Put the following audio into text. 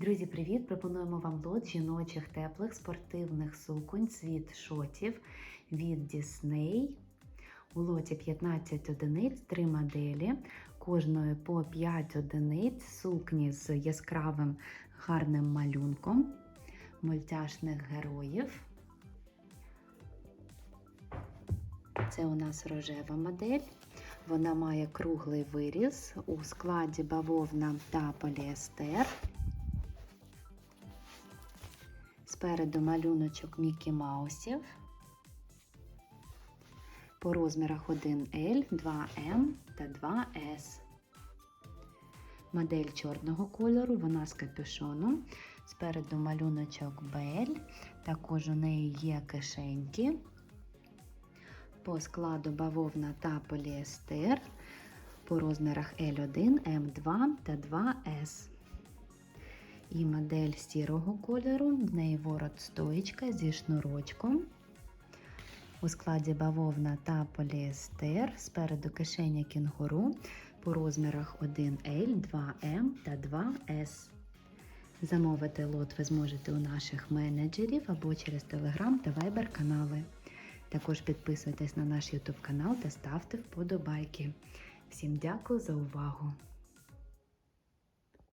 Друзі, привіт! Пропонуємо вам лот жіночих теплих спортивних суконь цвіт шотів від Disney. У лоті 15 одиниць, 3 моделі, кожної по 5 одиниць, сукні з яскравим гарним малюнком, мультяшних героїв. Це у нас рожева модель. Вона має круглий виріз у складі бавовна та поліестер. Спереду малюночок Мікі Маусів. По розмірах 1L, 2М та 2С. Модель чорного кольору, вона з капюшоном. Спереду малюночок Бель. Також у неї є кишеньки. По складу бавовна та поліестер. По розмірах L1, М2 та 2С і модель сірого кольору, в неї ворот стоїчка зі шнурочком. У складі бавовна та поліестер, спереду кишеня кінгуру по розмірах 1L, 2М та 2С. Замовити лот ви зможете у наших менеджерів або через Telegram та Viber канали. Також підписуйтесь на наш YouTube канал та ставте вподобайки. Всім дякую за увагу!